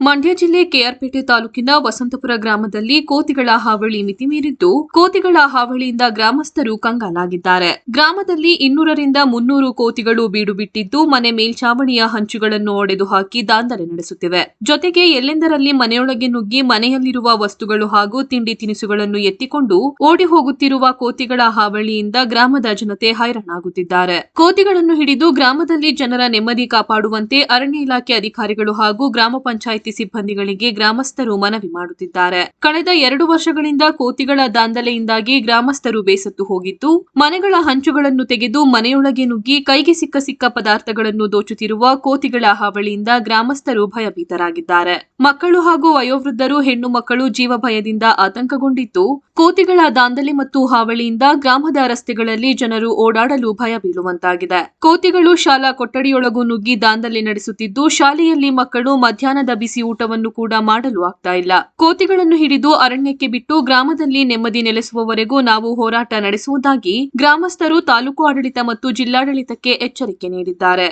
ಮಂಡ್ಯ ಜಿಲ್ಲೆ ಕೆಆರ್ಪೇಟೆ ತಾಲೂಕಿನ ವಸಂತಪುರ ಗ್ರಾಮದಲ್ಲಿ ಕೋತಿಗಳ ಹಾವಳಿ ಮಿತಿ ಮೀರಿದ್ದು, ಕೋತಿಗಳ ಹಾವಳಿಯಿಂದ ಗ್ರಾಮಸ್ಥರು ಕಂಗಾಲಾಗಿದ್ದಾರೆ. ಗ್ರಾಮದಲ್ಲಿ ಇನ್ನೂರರಿಂದ ಮುನ್ನೂರು ಕೋತಿಗಳು ಬೀಡು ಬಿಟ್ಟಿದ್ದು, ಮನೆ ಮೇಲ್ಛಾವಣಿಯ ಹಂಚುಗಳನ್ನು ಒಡೆದು ಹಾಕಿ ದಾಂಧಲೆ ನಡೆಸುತ್ತಿವೆ. ಜೊತೆಗೆ ಎಲ್ಲೆಂದರಲ್ಲಿ ಮನೆಯೊಳಗೆ ನುಗ್ಗಿ ಮನೆಯಲ್ಲಿರುವ ವಸ್ತುಗಳು ಹಾಗೂ ತಿಂಡಿ ತಿನಿಸುಗಳನ್ನು ಎತ್ತಿಕೊಂಡು ಓಡಿ ಹೋಗುತ್ತಿರುವ ಕೋತಿಗಳ ಹಾವಳಿಯಿಂದ ಗ್ರಾಮದ ಜನತೆ ಹೈರಾಣಾಗುತ್ತಿದ್ದಾರೆ. ಕೋತಿಗಳನ್ನು ಹಿಡಿದು ಗ್ರಾಮದಲ್ಲಿ ಜನರ ನೆಮ್ಮದಿ ಕಾಪಾಡುವಂತೆ ಅರಣ್ಯ ಇಲಾಖೆ ಅಧಿಕಾರಿಗಳು ಹಾಗೂ ಗ್ರಾಮ ಪಂಚಾಯಿತಿ ಸಿಬ್ಬಂದಿಗಳಿಗೆ ಗ್ರಾಮಸ್ಥರು ಮನವಿ ಮಾಡುತ್ತಿದ್ದಾರೆ. ಕಳೆದ ಎರಡು ವರ್ಷಗಳಿಂದ ಕೋತಿಗಳ ದಾಂಧಲೆಯಿಂದಾಗಿ ಗ್ರಾಮಸ್ಥರು ಬೇಸತ್ತು ಹೋಗಿದ್ದು, ಮನೆಗಳ ಹಂಚುಗಳನ್ನು ತೆಗೆದು ಮನೆಯೊಳಗೆ ನುಗ್ಗಿ ಕೈಗೆ ಸಿಕ್ಕ ಸಿಕ್ಕ ಪದಾರ್ಥಗಳನ್ನು ದೋಚುತ್ತಿರುವ ಕೋತಿಗಳ ಹಾವಳಿಯಿಂದ ಗ್ರಾಮಸ್ಥರು ಭಯಭೀತರಾಗಿದ್ದಾರೆ. ಮಕ್ಕಳು ಹಾಗೂ ವಯೋವೃದ್ಧರು ಹೆಣ್ಣು ಮಕ್ಕಳು ಜೀವ ಭಯದಿಂದ ಆತಂಕಗೊಂಡಿದ್ದು, ಕೋತಿಗಳ ದಾಂಧಲೆ ಮತ್ತು ಹಾವಳಿಯಿಂದ ಗ್ರಾಮದ ರಸ್ತೆಗಳಲ್ಲಿ ಜನರು ಓಡಾಡಲು ಭಯ ಬೀಳುವಂತಾಗಿದೆ. ಕೋತಿಗಳು ಶಾಲಾ ಕೊಠಡಿಯೊಳಗೂ ನುಗ್ಗಿ ದಾಂಧಲೆ ನಡೆಸುತ್ತಿದ್ದು, ಶಾಲೆಯಲ್ಲಿ ಮಕ್ಕಳು ಮಧ್ಯಾಹ್ನದ ಬಿಸಿ ಊಟವನ್ನು ಕೂಡ ಮಾಡಲು ಆಗ್ತಾ ಇಲ್ಲ. ಕೋತಿಗಳನ್ನು ಹಿಡಿದು ಅರಣ್ಯಕ್ಕೆ ಬಿಟ್ಟು ಗ್ರಾಮದಲ್ಲಿ ನೆಮ್ಮದಿ ನೆಲೆಸುವವರೆಗೂ ನಾವು ಹೋರಾಟ ನಡೆಸುವುದಾಗಿ ಗ್ರಾಮಸ್ಥರು ತಾಲೂಕು ಆಡಳಿತ ಮತ್ತು ಜಿಲ್ಲಾಡಳಿತಕ್ಕೆ ಎಚ್ಚರಿಕೆ ನೀಡಿದ್ದಾರೆ.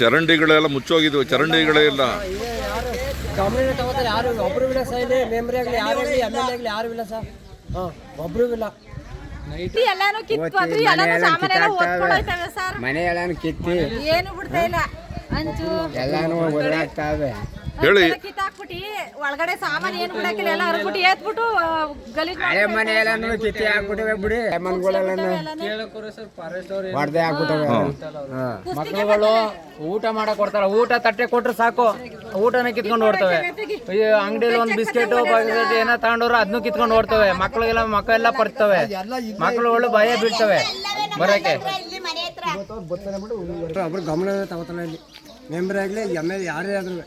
ಚರಂಡಿಗಳೆಲ್ಲ ಮುಚ್ಚೋಗಿದ್ವು ಚರಂಡಿಗಳೇ ಇಲ್ಲ. ಗಮನ ತಗೋತಾರೆ ಯಾರು? ಒಬ್ರು ಇಲ್ಲ ಸರ್ ಇಲ್ಲಿ ಮೆಂಬರ್ ಆಗಲಿ ಯಾರು ಆಗಲಿ ಎಂ ಎಲ್ ಆಗಲಿ ಯಾರು ಇಲ್ಲ ಸರ್. ಹಾಂ ಒಬ್ರು ಇಲ್ಲ. ಕಿತ್ತಿ ಎಲ್ಲಾನು ಕಿತ್ಕೊಂಡ್ರಿ ಎಲ್ಲಾನು ಸಾಮಾನೆಲ್ಲ ಓದ್ಕೊಂಡೋಯ್ತವೆ ಸರ್. ಮನೆ ಎಲ್ಲಾನು ಕಿತ್ತಿ ಏನು ಬಿಡ್ತಾ ಇಲ್ಲ. ಎಲ್ಲಾನು ಒದರಾಗ್ತಾವೆ ಹೇಳಿ. ಕಿತ್ತಾಕ್ಬಿಟ್ಟಿ ಒಳಗಡೆ ಸಾಮಾನು ಏನು ಬಿಡಕ್ಕಿಲ್ಲ ಎಲ್ಲ ಹರ್ಬಿಟ್ಟು ಏತ್ಬಿಟ್ಟು ಗಲೀಜ್ ಹಳೆ ಮನೆ ಎಲ್ಲಾನು ಕಿತ್ತಿ ಹಾಕ್ಬಿಟ್ಟಿವೆ ಬಿಡಿ. ಮನ್ಗಳೆಲ್ಲನು ಹೊಡೆದೇ ಹಾಕ್ಬಿಟ್ಟವೆ ಮಕ್ಕಳುಗಳು ಊಟ ಮಾಡಕ್ ಕೊಡ್ತಾರ. ಊಟ ತಟ್ಟೆ ಕೊಟ್ರೆ ಸಾಕು. ಊಟನ ಕಿತ್ಕೊಂಡು ಓಡ್ತವೆ ಈ ಅಂಗಡಿಯಲ್ಲಿ ಒಂದು ಬಿಸ್ಕೆಟ್ ಪಾಕೆಟ್ ಏನೋ ತಗೊಂಡ್ರು ಅದನ್ನು ಕಿತ್ಕೊಂಡು ಓಡ್ತವೆ ಮಕ್ಕಳಿಗೆಲ್ಲ ಮಕ್ಕಳೆಲ್ಲ ಪರ್ತವೆ ಮಕ್ಕಳುಗಳು ಭಯ ಬೀಳ್ತವೆ. ಬರಕ್ಕೆ. ಒಬ್ರು ಗಮನ ತಗೋತಾನೆ ಇಲ್ಲಿ. ಮೆಂಬರ್ ಆಗಲಿ ಎಂ ಎಲ್ ಯಾರೇ ಆದ್ರೂ.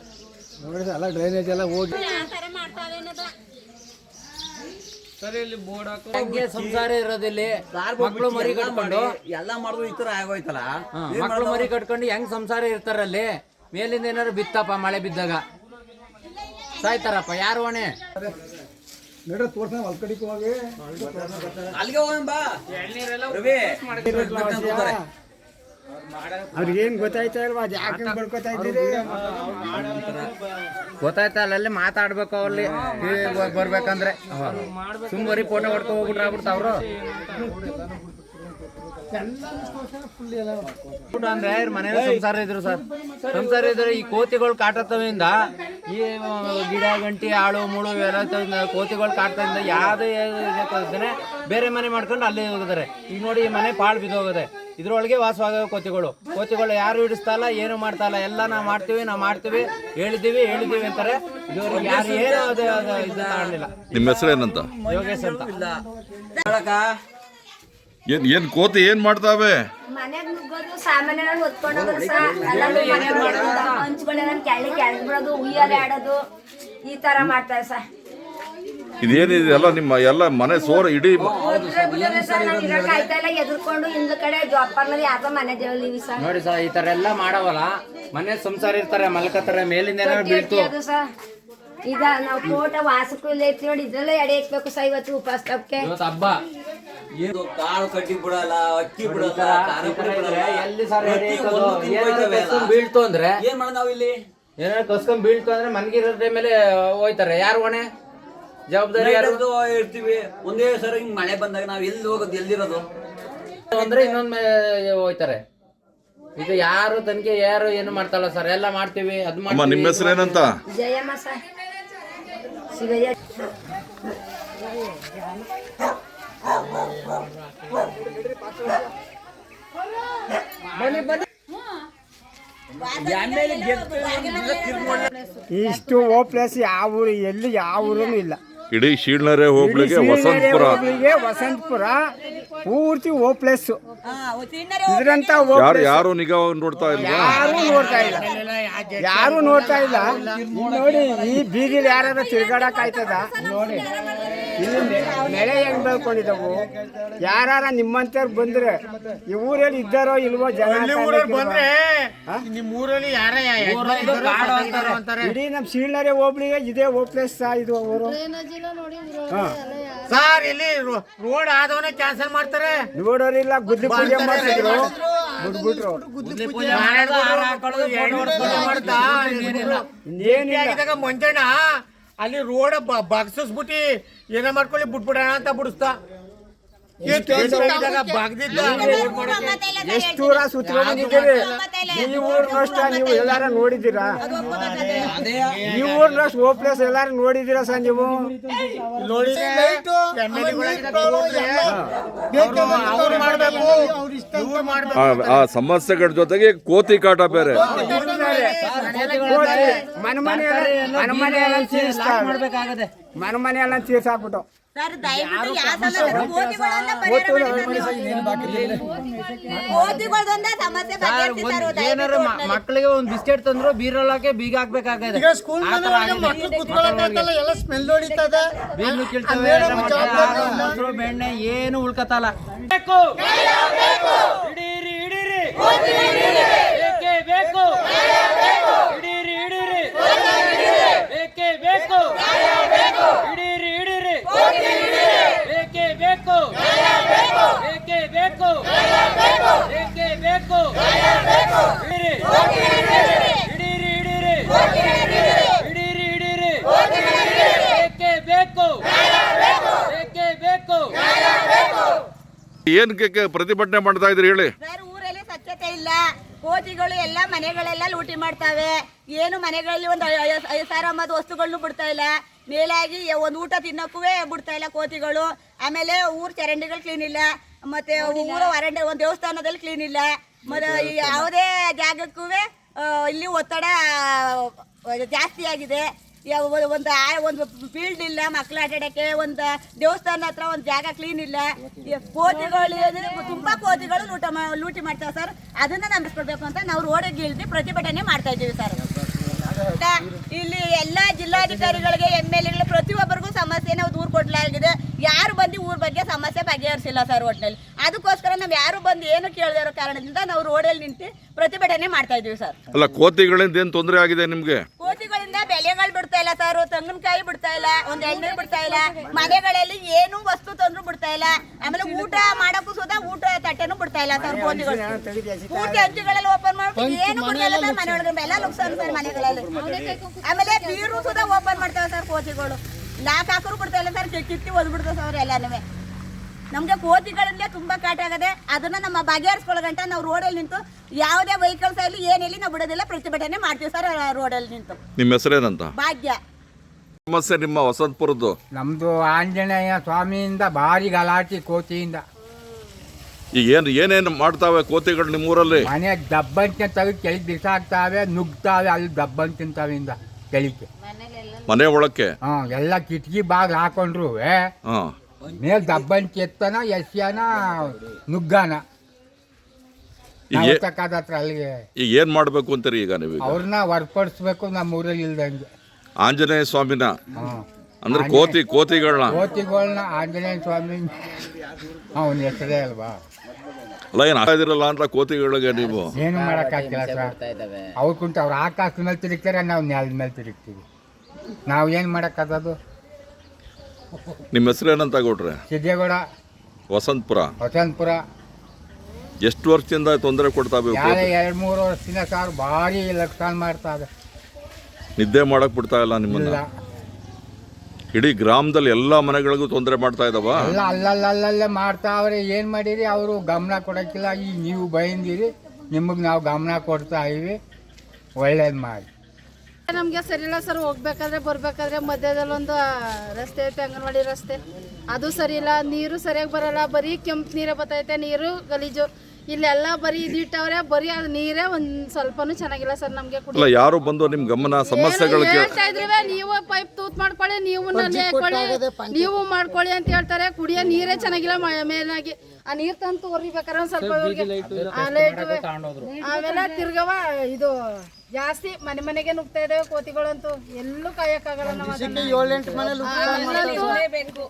ನೋಡಿ ಎಲ್ಲ ಡ್ರೈನೇಜ್ ಎಲ್ಲ ಹೋಗಿ ಹೆಂಗೆ ಸಂಸಾರ ಇರೋದಿಲ್ಲಿ ಮಕ್ಕಳು ಮರಿ ಕಟ್ಕೊಂಡು ಎಲ್ಲ ಮಾಡಿದ್ರು ಈ ತರ ಆಗೋಯ್ತಲ್ಲ? ಮಕ್ಕಳು ಮರಿ ಕಟ್ಕೊಂಡು ಹೆಂಗ್ ಸಂಸಾರ ಇರ್ತಾರಲ್ಲಿ? ಮೇಲಿಂದ ಏನಾರು ಬಿತ್ತಪ್ಪ ಮಳೆ ಬಿದ್ದಾಗ? ಸಾಯ್ತಾರಪ್ಪ ಯಾರು ಹೊಣೆ ಅಲ್ಲಿಗೆ ಹೋಗೋಣ ಬಾ. ರವಿ ಅವ್ರಿಗೇನು ಗೊತ್ತಾಯ್ತಾ ಇಲ್ವಾ? ಅದು ಯಾಕೆ ಬಡ್ಕೋತಾ ಇದ್ದೀರಿ? ಗೊತ್ತಾಯ್ತಾ ಅಲ್ಲಲ್ಲಿ ಮಾತಾಡ್ಬೇಕು ಅಲ್ಲಿ ಬರ್ಬೇಕಂದ್ರೆ. ಸುಮ್ ಬರೀ ಫೋಟೋ ಹೊಡ್ಕೊ ಹೋಗ್ಬಿಟ್ರೆ ಆಗ್ಬಿಡ್ತ ಅವರು? ಅಂದ್ರೆ ಮನೇಲಿ ಸಂಸಾರ ಇದ್ರು ಸರ್. ಸಂಸಾರ ಇದ್ರೆ ಈ ಕೋತಿಗಳು ಕಾಟತ್ತವಿಂದ ಈ ಗಿಡ ಗಂಟಿ ಆಳು ಮುಳು ಎಲ್ಲ ಕೋತಿಗಳು ಕಾಟದಿಂದ ಯಾವ್ದು ಬೇರೆ ಮನೆ ಮಾಡ್ಕೊಂಡು ಅಲ್ಲಿ ಹೋಗಿದ್ದಾರೆ. ಈಗ ನೋಡಿ ಈ ಮನೆ ಪಾಳು ಬಿದ್ದೋಗದೆ. ಇದ್ರೊಳಗೆ ವಾಸವಾಗವೆ ಕೋತಿಗಳು. ಕೋತಿಗಳು ಯಾರು ಹಿಡಿಸ್ತಾಲ್ಲ ಏನು ಮಾಡ್ತಾಲ್ಲ ಎಲ್ಲ ನಾವು ಮಾಡ್ತೀವಿ ನಾವು ಮಾಡ್ತೀವಿ ಹೇಳಿದೀವಿ ಹೇಳಿದೀವಿ ಅಂತಾರೆ. ಇದುವರೆಗೆ ಯಾರು ಏನು ಅದು ಅದು ಇದು ತಗೊಂಡಿಲ್ಲ ನಿಮ್ಮ ಹೆಸರೇನಂತ ಯೋಗೇಶ್ ಅಂತ. ಏನ್ ಏನ್ ಕೋತಿ ಏನ್ ಮಾಡ್ತಾವೆ? ಮನೆಗ್ ನುಗ್ಗೋದು ಸಾಮಾನ್ಯನ ಹೊತ್ಕೊಂಡು ಹೋಗೋದು ಸಹ ಎಲ್ಲಾನು ಮನೆಗ್ ಮಾಡೋದು? ಹಂಚ್ಗಳೆಲ್ಲ ಕೆಳಗೆ ಕೆಳಗೆ ಬಿಡೋದು ಉಯ್ಯಾಲೆ ಆಡೋದು ಈ ತರ ಮಾಡ್ತಾರೆ ಸರ್ ಇದೇನಿದೆ ಎಲ್ಲ ನಿಮ್ಮ ಎಲ್ಲ ಮನೆ ಸೋರ ಇಡೀ ಎದುರ್ಕೊಂಡು ಹಿಂದ್ ಕಡೆ ಮನೆ ಸರ್. ನೋಡಿ ಸರ್ ಈ ತರ ಎಲ್ಲ ಮಾಡವಲ್ಲ ಮನೆ ಸಂಸಾರ ಇರ್ತಾರೆ ಮಲ್ಕತ್ತಾರೆ ಮೇಲಿಂದ ಏನಾದ್ರು ಬೀಳ್ತು. ಸರ್. ಈಗ ನಾವು ಕೋಟ ವಾಸಕ್ಕೂ ಇಲ್ಲ ಐತಿ ನೋಡಿ ಇದ್ರಲ್ಲೇ ಎಡೆ ಇಕ್ಬೇಕು ಸರ್ ಇವತ್ತು ಉಪವಾಸ ತಪ್ಪಕ್ಕೆ ಇವತ್ತು ಹಬ್ಬ. ಏನು ಕಾಳು ಕಟ್ಟಿ ಬಿಡಲ್ಲ ಅಕ್ಕಿ ಬಿಡಲ್ಲ ಖಾರ ಪುಡಿ ಬಿಡಲ್ಲ. ಎಲ್ಲಿ ಸರ್. ಬೀಳ್ತು ಅಂದ್ರೆ ಏನ್ ಮಾಡೋದು ನಾವು ಇಲ್ಲಿ ಏನಾದ್ರು ಕಸ್ಕೊಂಡ್ ಬೀಳ್ತು ಅಂದ್ರೆ ಮನ್ಗಿರೋ ಮೇಲೆ ಹೋಯ್ತಾರೆ. ಯಾರು ಹೊಣೆ? ಜವಾಬ್ದಾರಿ ಯಾರು? ಇರ್ತೀವಿ. ಒಂದೇ ಸರಿ ಹಿಂಗ್ ಮಳೆ ಬಂದಾಗ ನಾವ್ ಎಲ್ಲಿ ಹೋಗೋದು ಎಲ್ಲಿರೋದು? ಅಂದ್ರೆ ಇನ್ನೊಂದ್ ಹೋಯ್ತಾರೆ. ಇದು ಯಾರು ತನಿಖೆ ಯಾರು ಏನು ಮಾಡ್ತಾರಲ್ಲ ಸರ್? ಎಲ್ಲ ಮಾಡ್ತೀವಿ ಅದ್ ಅಮ್ಮ ನಿಮ್ಮ ಹೆಸರು ಏನಂತ? ಜಯಮ್ಮ ಸರ್. ಶಿವಯ್ಯ. ಇಷ್ಟು ಓ ಪ್ಲೇಸ್ ಯಾವ ಊರು ಎಲ್ಲಿ ಯಾವ ಊರೂ ಇಲ್ಲ. ಇಡೀ ಶೀಳ್ನರೆ ಹೋಬಳಿಗೆ ವಸಂತಪುರ. ಹೋಬಳಿಗೆ ವಸಂತಪುರ. ಪೂರ್ತಿ ಓ ಪ್ಲೇಸ್. ಇದ್ರಂತ ಯಾರು ಯಾರು ನಿಗಾ ನೋಡ್ತಾ ಇಲ್ವಾ? ಯಾರು ನೋಡ್ತಾ ಇಲ್ಲ. ಯಾರು ನೋಡ್ತಾ ಇಲ್ಲ? ಇಲ್ಲಿ. ನೋಡಿ ಈ ಬೀದಿಲಿ ಯಾರು ತಿರ್ಗಾಡಕ್ ಆಯ್ತದ? ನೋಡಿ. ಇಲ್ಲಿ ನೆಲೆ ಹೆಂಗೆ ಬೆಳ್ಕೊಂಡಿದ್ದವು ಯಾರ ನಿಮ್ಮಂತವ್ರು ಬಂದ್ರೆ ಈ ಊರಲ್ಲಿ ಇದ್ದಾರೋ ಇಲ್ವೋ ಜನ ಬಂದ್ರೆ ಇಡೀ ನಮ್ ಶೀಳ್ನರೆ ಹೋಬ್ಳಿಗೆ ಇದೇ ಓ ಪ್ಲೇಸ್ ಇದು ಅವರು? ಸರ್ ಇಲ್ಲಿ ರೋಡ್ ಆದವನೇ ಕ್ಯಾನ್ಸಲ್ ಮಾಡ್ತಾರೆ. ನೋಡೋರಿಲ್ಲ ಗುದ್ದಿ ಪೂಜೆ ಮಾಡ್ತಿದ್ರು ಬಿಟ್ಬಿಟ್ರು ಆಗಿದಾಗ ಮಂಜಣ್ಣ ಅಲ್ಲಿ ರೋಡ್ ಬಗ್ಸಿಸ್ಬಿಟ್ಟು ಏನೋ ಮಾಡ್ಕೊಳ್ಳಿ ಬಿಟ್ಬಿಡೋಣ ಅಂತ ಬಿಡಿಸ್ತಾ. ಎಷ್ಟು ದೂರ ಸುತ್ಕೊಂಡ್ ಬಂದಿದ್ದೀರಿ ಈ ಊರ್ನಷ್ಟ ನೀವು ಎಲ್ಲಾರ ನೋಡಿದ್ದೀರಾ ಈ ಊರ್ನಷ್ಟು ಪ್ಲೇಸ್ ಎಲ್ಲಾರು ನೋಡಿದ್ದೀರಾ ಸರ್ ನೀವು ಆ- ಸಮಸ್ಯೆಗಳ ಜೊತೆಗೆ ಕೋತಿ ಕಾಟ ಬೇರೆ ಮನಮನೆ ಮನಮನೆ ಎಲ್ಲ ತೀರ್ಸಾಕ್ಬಿಟ್ಟು ಸರ್ ದಯವಿಟ್ಟು ಯಾವ ಸಲ ಕೋತಿಗಳನ್ನ ಪರಿಹಾರ ಮಾಡಿ ಸರ್ ನೀವು. ಸಮಸ್ಯೆ ಬಗೆಹರಿಸಿ ಸರ್ ದಯವಿಟ್ಟು ಮಕ್ಕಳಿಗೆ ಒಂದ್ ಬಿಸ್ಕೆಟ್ ತಂದ್ರು ಬೀರೊಳಗೆ ಬೀಗ ಹಾಕ್ಬೇಕಾಗದೆ. ಸ್ಕೂಲ್ ಕುತ್ಕೊಳ್ಳೋಕಾಗ್ತಲ್ಲ ಎಲ್ಲ ಸ್ಮೆಲ್ ಹೊಡಿತದೆ. ಕೀಳ್ತವೆ. ಹಾಲು, ಮೊಸರು ಬೆಣ್ಣೆ ಏನು ಉಳ್ಕತ್ತಲ್ಲ ಹಿಡೀರಿ ಹಿಡೀರಿ. ಬೇಕೇ ಬೇಕು ಹಿಡೀರಿ ಹಿಡೀರಿ ಬೇಕೇ ಬೇಕು ಹಿಡೀರಿ ಹಿಡೀರಿ ಬೇಕೇ. ಬೇಕು ಬೇಕೇ? ಬೇಕು ಬೇಕೇ? ಬೇಕು ಹಿಡೀರಿ ಹಿಡೀರಿ ಹಿಡೀರಿ ಹಿಡೀರಿ ಹಿಡೀರಿ ಬೇಕೇ? ಬೇಕು? ಬೇಕೇ ಬೇಕು ಏನಕ್ಕೆ ಪ್ರತಿಭಟನೆ ಮಾಡ್ತಾ ಇದ್ರಿ ಹೇಳಿ? ಸರ್ ಊರಲ್ಲಿ ಸ್ವಚ್ಛತೆ ಇಲ್ಲ. ಕೋತಿಗಳು ಎಲ್ಲ ಮನೆಗಳೆಲ್ಲ ಲೂಟಿ ಮಾಡ್ತಾವೆ. ಏನು ಮನೆಗಳಲ್ಲಿ ಒಂದು ಐದು ಸಾವಿರ ಅಂಬತ್ತು ವಸ್ತುಗಳನ್ನು ಬಿಡ್ತಾ ಇಲ್ಲ. ಮೇಲಾಗಿ ಒಂದು ಊಟ ತಿನ್ನೋಕ್ಕೂ ಬಿಡ್ತಾ ಇಲ್ಲ ಕೋತಿಗಳು. ಆಮೇಲೆ ಊರ್ ಚರಂಡಿಗಳು ಕ್ಲೀನ್ ಇಲ್ಲ. ಮತ್ತೆ ಊರ ಹೊರಂಡೆ ಒಂದು ದೇವಸ್ಥಾನದಲ್ಲಿ ಕ್ಲೀನ್ ಇಲ್ಲ. ಮತ್ತೆ ಯಾವುದೇ ಜಾಗಕ್ಕೂ ಇಲ್ಲಿ ಒತ್ತಡ ಜಾಸ್ತಿ ಆಗಿದೆ. ಯಾವ- ಒಂದು- ಒಂದು ಆ- ಒಂದು ಫೀಲ್ಡ್ ಇಲ್ಲ ಮಕ್ಳು ಆಟಾಡಕ್ಕೆ ಒಂದು ದೇವಸ್ಥಾನ ಹತ್ರ ಒಂದು ಜಾಗ ಕ್ಲೀನ್ ಇಲ್ಲ. ಕೋತಿಗಳು ಅಂದ್ರೆ ತುಂಬಾ ಕೋತಿಗಳು ಲೂಟ ಲೂಟಿ ಮಾಡ್ತಾವೆ ಸರ್ ಅದನ್ನ ನಂಬಿಸ್ಕೊಡ್ಬೇಕು ಅಂತ ನಾವು ರೋಡಿಗೆ ಇಳಿದು ಪ್ರತಿಭಟನೆ ಮಾಡ್ತಾ ಇದ್ದೀವಿ ಸರ್ ಇಲ್ಲಿ ಎಲ್ಲಾ ಜಿಲ್ಲಾಧಿಕಾರಿಗಳಿಗೆ, ಎಂ ಎಲ್ ಎಗಳು, ಪ್ರತಿಯೊಬ್ಬರಿಗೂ ಸಮಸ್ಯೆ ನಾವು ದೂರ ಕೊಡ್ಲಾಗಿದೆ. ಯಾರು ಬಂದು ಊರ್ ಬಗ್ಗೆ ಸಮಸ್ಯೆ ಬಗೆಹರಿಸಿಲ್ಲ ಸರ್ ಒಟ್ಟಿನಲ್ಲಿ ಅದಕ್ಕೋಸ್ಕರ ನಾವು ಯಾರು ಬಂದು ಏನು ಕೇಳದಿರೋ ಕಾರಣದಿಂದ ನಾವು ರೋಡಲ್ಲಿ ನಿಂತು ಪ್ರತಿಭಟನೆ ಮಾಡ್ತಾ ಇದೀವಿ ಸರ್. ಅಲ್ಲ, ಕೋತಿಗಳಿಂದ ಏನ್ ತೊಂದರೆ ಆಗಿದೆ ನಿಮ್ಗೆ? ಬಿಡ್ತಾ ಇಲ್ಲ ಸರ್ ತೆಂಗಿನಕಾಯಿ ಬಿಡ್ತಾ ಇಲ್ಲ ಒಂದ್ ಎಣ್ಣೆ ಬಿಡ್ತಾ ಇಲ್ಲ ಮನೆಗಳಲ್ಲಿ ಏನು ವಸ್ತು ತಂದ್ರು ಬಿಡ್ತಾ ಇಲ್ಲ. ಆಮೇಲೆ ಊಟ ಮಾಡಕ್ಕೂ ಸುದ ಊಟ ತಟ್ಟೆನು ಬಿಡ್ತಾ ಇಲ್ಲ ಸರ್ ಕೋತಿಗಳು ಪೂರ್ತಿ ಅಂಚುಗಳಲ್ಲಿ ಓಪನ್ ಮಾಡ್ಬಿಟ್ಟು ಏನು ಬಿಡ್ತಾ ಇಲ್ಲ ಸರ್ ಮನೆಯೊಳಗೆ ಎಲ್ಲ ನುಕ್ಸಾನ್ ಸರ್ ಮನೆಗಳಲ್ಲಿ. ಆಮೇಲೆ ಬೀರು ಸುದ ಓಪನ್ ಮಾಡ್ತಾವೆ ಸರ್ ಕೋತಿಗಳು ಲಾಕ್ ಹಾಕರು ಬಿಡ್ತಾ ಇಲ್ಲ ಸರ್ ಕಿತ್ತಿ ಒದ್ಬಿಡ್ತಾವೆ ಸರ್ ಎಲ್ಲಾನು ನಮ್ಗೆ ಕೋತಿಗಳಲ್ಲೇ ತುಂಬಾ ಕಾಟ ಆಗದೆ ಅದನ್ನ ನಮ್ಮ ಬಗೆಹರಿಸ್ಕೊಳ್ಳೋಗಂಟ ನಾವು ರೋಡಲ್ಲಿ ನಿಂತು ಯಾವುದೇ ವೆಹಿಕಲ್ಸ್ ಆಗಲಿ ಏನಿಲ್ಲ ನಾವು ಬಿಡೋದಿಲ್ಲ ಪ್ರತಿಭಟನೆ ಮಾಡ್ತೀವಿ ಸರ್ ರೋಡಲ್ಲಿ ನಿಂತು. ನಿಮ್ಮ ಹೆಸರೇನಂತ ಭಾಗ್ಯ. ಸಮಸ್ಯೆ ನಿಮ್ಮ ವಸಂತಪುರದ್ದು ನಮ್ದು ಆಂಜನೇಯ ಸ್ವಾಮಿಯಿಂದ ಭಾರಿ ಗಲಾಟಿ ಕೋತಿಯಿಂದ. ಈಗ ಏನು ಏನೇನು ಮಾಡ್ತಾವೆ ಕೋತಿಗಳು ನಿಮ್ಮ ಊರಲ್ಲಿ ಮನೆ ದಬ್ಬಂತೆ ತೆಗೆದು ಕೆಳಗೆ ಬಿಸಾಕ್ತಾವೆ ನುಗ್ತಾವೆ ಅಲ್ಲಿ ದಬ್ಬನ್ ತಿಂತಾವಿಂದ ಕೆಳಗೆ ಮನೆ ಒಳಕ್ಕೆ? ಹಾ ಎಲ್ಲ ಕಿಟಕಿ ಬಾಗಿಲು ಹಾಕೊಂಡ್ರು ಹಾ. ಮೇಲ್ ದಬ್ಬನ್ ಕೆತ್ತನ ಯಶ್ಯಾನ ನುಗ್ಗಾನ. ಈಗ ಏ- ತಕ್ಕದ ಹತ್ರ ಅಲ್ಲಿಗೆ. ಈಗ ಏನ್ ಮಾಡ್ಬೇಕು ಅಂತಾರೆ ಈಗ ನೀವು ಅವ್ರನ್ನ ಹೊರ್ಪಡಿಸ್ಬೇಕು ನಮ್ಮ ಊರಲ್ಲಿ ಇಲ್ದಂಗೆ. ಆಂಜನೇಯ ಸ್ವಾಮಿನ. ಅಂದ್ರೆ ಕೋತಿ ಕೋತಿಗಳನ್ನ ಕೋತಿಗಳನ್ನ ಆಂಜನೇಯ ಸ್ವಾಮಿ. ಅವನ ಹೆಸರೇ ಅಲ್ವಾ? ಅಲ್ಲ ಏನು ಇದಿರಲ್ಲ ಅಂತ ಕೋತಿಗಳಿಗೆ ನೀವು? ಏನು ಮಾಡೋಕ್ಕಾಗಿಲ್ಲ ಸರ್. ಅವ್ರು ಕುಂತ ಅವ್ರು ಆಕಾಶದ ಮೇಲೆ ತಿರುಗ್ತಾರೆ ನಾವು ನೆಲದ ಮೇಲೆ ತಿರುಗ್ತೀವಿ. ನಾವು ಏನು ಮಾಡೋಕ್ಕದು ನಿಮ್ಮ ಹೆಸರು ಏನಂತ ಕೊಟ್ರೆ? ಸಿದ್ದೇಗೌಡ. ವಸಂತಪುರ. ವಸಂತಪುರ. ಎಷ್ಟು ವರ್ಷದಿಂದ ತೊಂದರೆ ಕೊಡ್ತಾ ಇವು ಯಾರೇ? ಎರಡು ಮೂರು ವರ್ಷದಿಂದ ಸಾರ್ ಭಾರಿ ಲಕ್ಷಾನ್ ಮಾಡ್ತಾ ಇದೆ. ನಿದ್ದೆ ಮಾಡಕ್ ಬಿಡ್ತಾ ಇಲ್ಲ ನಿಮ್ಮನ್ನ? ಇಲ್ಲ. ಇಡೀ ಗ್ರಾಮದಲ್ಲಿ ಎಲ್ಲಾ ಮನೆಗಳಿಗೂ ತೊಂದರೆ ಮಾಡ್ತಾ ಇದಾವ? ಅಲ್ಲಲ್ಲೇ ಮಾಡ್ತಾ ಅವ್ರೆ. ಏನು ಮಾಡಿರಿ? ಅವರು ಗಮನ ಕೊಡೋಕ್ಕಿಲ್ಲ. ಈಗ ನೀವು ಬೈಂದಿರಿ. ನಿಮಗೆ ನಾವು ಗಮನ ಕೊಡ್ತಾ ಇದೀವಿ. ಒಳ್ಳೇದು ಮಾಡಿ. ನಮಗೆ ಸರಿ ಇಲ್ಲ ಸರ್ ಹೋಗ್ಬೇಕಾದ್ರೆ ಬರ್ಬೇಕಾದ್ರೆ ಮಧ್ಯದಲ್ಲಿ ಒಂದು ರಸ್ತೆ ಐತೆ ಅಂಗನವಾಡಿ ರಸ್ತೆ. ಅದು ಸರಿ ಇಲ್ಲ ನೀರು ಸರಿಯಾಗಿ ಬರಲ್ಲ ಬರೀ ಕೆಂಪು ನೀರೇ ಬರ್ತೈತೆ ನೀರು ಗಲೀಜು. ಇಲ್ಲೆಲ್ಲ ಬರೀ ಇದಿಟ್ಟವ್ರೆ ಬರೀ ಅದು ನೀರೇ ಒಂದ್ ಸ್ವಲ್ಪನೂ ಚೆನ್ನಾಗಿಲ್ಲ ಸರ್ ನಮಗೆ ಅಲ್ಲ ಯಾರು ಬಂದು ನಿಮ್ ಗಮನ ಸಮಸ್ಯೆಗಳು ಹೇಳ್ತಾ ಇದ್ರಿವೆ ನೀವು ಪೈಪ್ ತೂತ್ ಮಾಡ್ಕೊಳ್ಳಿ ನೀವು ನಲ್ಲಿ ಹಾಕೊಳ್ಳಿ ನೀವು ಮಾಡ್ಕೊಳ್ಳಿ ಅಂತ ಹೇಳ್ತಾರೆ ಕುಡಿಯೋ ನೀರೇ ಚೆನ್ನಾಗಿಲ್ಲ ಮ- ಮೇಲಾಗಿ. ಆ ನೀರ್ ತಂದು ತೋರಿಬೇಕಾರೆ ಒಂದ್ ಸ್ವಲ್ಪ ಇವ್ರಿಗೆ. ಆ ಲೈಟುವೆ. ಆಮೇಲೆ ತಿರ್ಗವ ಇದು ಜಾಸ್ತಿ ಮನೆ ಮನೆಗೆ ನುಗ್ತಾ ಇದಾವೆ ಕೋತಿಗಳಂತೂ. ಎಲ್ಲೂ ಕಾಯಕ್ಕಾಗಲ್ಲ ನಾವು ಅದನ್ನ.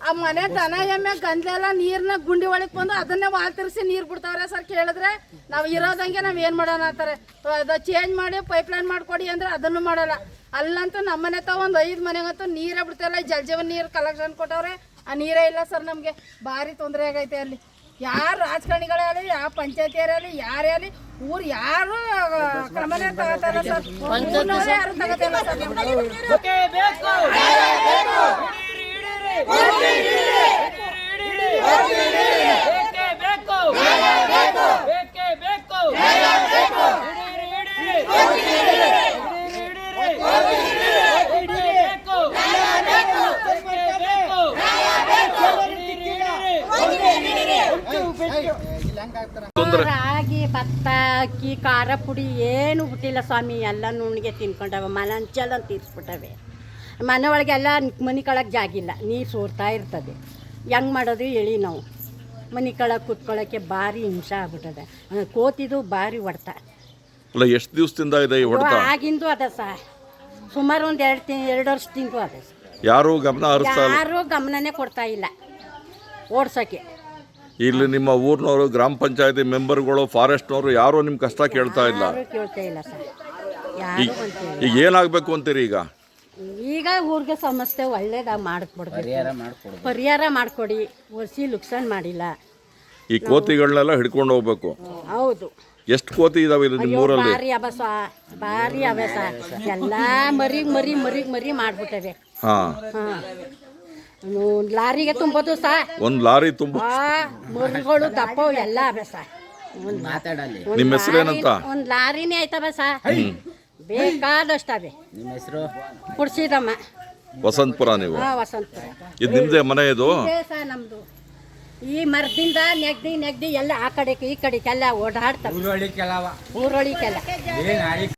ಆ ಮನೆ ದನ ಎಮ್ಮೆ ಗಂಜೆಲ್ಲ ನೀರ್ನ ಗುಂಡಿ ಒಳಗ್ ಬಂದು ಅದನ್ನೇ ವಾಲ್ ತಿರ್ಸಿ ನೀರ್ ಬಿಡ್ತಾವ್ರೆ ಸರ್ ಕೇಳಿದ್ರೆ? ನಾವ್ ಇರೋದಂಗೆ ನಾವ್ ಏನ್ ಮಾಡೋಣ ಅಂತಾರೆ. ಅದು ಚೇಂಜ್ ಮಾಡಿ ಪೈಪ್ ಲೈನ್ ಮಾಡ್ಕೊಡಿ ಅಂದ್ರೆ ಅದನ್ನು ಮಾಡಲ್ಲ. ಅಲ್ಲಂತೂ ನಮ್ಮನೆ ತ ಒಂದ್ ಐದ್ ಮನೆಗಂತೂ ನೀರೇ ಬಿಡ್ತಾರಲ್ಲ ಜಲ್ ಜೀವನ್ ನೀರ್ ಕಲೆಕ್ಷನ್ ಕೊಟ್ಟವ್ರೆ. ಆ ನೀರೇ ಇಲ್ಲ ಸರ್ ನಮ್ಗೆ. ಭಾರಿ ತೊಂದರೆ ಆಗೈತೆ ಅಲ್ಲಿ. ಯಾರು ರಾಜಕಾರಣಿಗಳಾಗಲಿ ಯಾವ ಆಗಲಿ ಯಾರೇ ಆಗಲಿ ಊರು ಯಾರು ಕ್ರಮನೇ ತಗೋತಾರ ಸರ್. ಊರ್ನವ್ರೇ ಯಾರು ತಗೋತಿಲ್ಲ ಸರ್. ನಮ್ಗೆ. ರಾಗಿ ಭತ್ತ ಅಕ್ಕಿ ಖಾರ ಪುಡಿ ಏನು ಬಿಟ್ಟಿಲ್ಲ ಸ್ವಾಮಿ. ಎಲ್ಲ ನುಣ್ಣಿಗೆ ತಿನ್ಕೊಂಡವ. ಮನಂಚಲ್ಲ ತೀರ್ಸ್ಬಿಟ್ಟವೆ. ಮನೆ ಒಳಗೆಲ್ಲ ಮನೆ ಕಳಕ್ಕೆ ಜಾಗಿಲ್ಲ ನೀರು ಸೋರ್ತಾ ಇರ್ತದೆ. ಹೆಂಗೆ ಮಾಡೋದು ಹೇಳಿ ನಾವು. ಮನೆ ಕಳಕ್ಕೆ ಕುತ್ಕೊಳ್ಳೋಕ್ಕೆ ಭಾರಿ ಹಿಂಸೆ ಆಗ್ಬಿಟ್ಟದೆ. ಕೋತಿದು ಭಾರಿ ಹೊಡ್ತ. ಅಲ್ಲ ಎಷ್ಟು ದಿವಸದಿಂದ ಇದೆ ಆಗಿಂದು ಅದ ಸಹ ಸುಮಾರು ಒಂದು ಎರಡು ತಿ ಎರಡು ವರ್ಷದಿಂದ ಅದ ಯಾರು ಗಮನ ಯಾರೂ ಗಮನನೇ ಕೊಡ್ತಾ ಇಲ್ಲ. ಓಡ್ಸೋಕ್ಕೆ. ಇಲ್ಲಿ ನಿಮ್ಮ ಊರಿನವರು ಗ್ರಾಮ ಪಂಚಾಯತಿ ಮೆಂಬರ್ಗಳು ಫಾರೆಸ್ಟ್ನವರು ಯಾರು ನಿಮ್ಮ ಕಷ್ಟ ಕೇಳ್ತಾ ಇಲ್ಲ. ಕೇಳ್ತಾ ಇಲ್ಲ ಸರ್. ಯಾರು ಈಗ ಈಗ ಏನಾಗಬೇಕು ಅಂತೀರಿ ಈಗ? ಈಗ ಊರಿಗೆ ಸಮಸ್ಯೆ ಒಳ್ಳೇದ ಮಾಡಿಕೊಡ್ಬೇಕು. ಪರಿಹಾರ ಮಾಡಿಕೊಡಿ ಒಸಿ ಲುಕ್ಸಾನ್ ಮಾಡಿಲ್ಲ. ಈ ಕೋತಿಗಳನ್ನೆಲ್ಲ ಹಿಡ್ಕೊಂಡು ಹೋಗ್ಬೇಕು. ಹೌದು. ಎಷ್ಟು ಕೋತಿ ಇದಾವೆ ಇಲ್ಲಿ ನಿಮ್ಮ ಅಯ್ಯೋ ಊರಲ್ಲಿ ಭಾರಿ ಅಭಸ ಭಾರಿ ಅಭ್ಯಾಸ ಎಲ್ಲ ಮರಿ ಮರಿ ಮರಿ ಮರಿ ಮಾಡ್ಬಿಟ್ಟವೆ. ಹಾಂ. ಹಾಂ. ಲಾರಿಗೆ ತುಂಬೋದು ಸಾ. ಒಂದು ಲಾರಿ ತುಂಬ ಆ ಮರಿಗಳು ದಪ್ಪ ಎಲ್ಲ ಅಭ್ಯಾಸ ಮಾತಾಡಲ್ಲಿ. ನಿಮ್ಮ ಏನಂತ? ಒಂದು ಲಾರಿನೇ ಐತ ಬಸ ಬೇಕಾದಷ್ಟವೆ ನಿಮ್ಮ ಹೆಸರು? ಕುಡ್ಸಿದಮ್ಮ. ವಸಂತಪುರ ನೀವು? ಹಾಂ ವಸಂತಪುರ. ಇದು ನಿಮ್ಮದೇ ಮನೆ ಇದು? ಇದೇ ಸಹ ನಮ್ದು. ಈ ಮರದಿಂದ ನೆಗ್ದಿ ನೆಗ್ದಿ ಎಲ್ಲ ಆ ಕಡೆ ಈ ಕಡೆಗೆಲ್ಲ ಓಡಾಡ್ತಾರೆ ಊರೊಳಿ ಕೆಲವ ಊರೊಳಿಗೆಲ್ಲ ಏನ್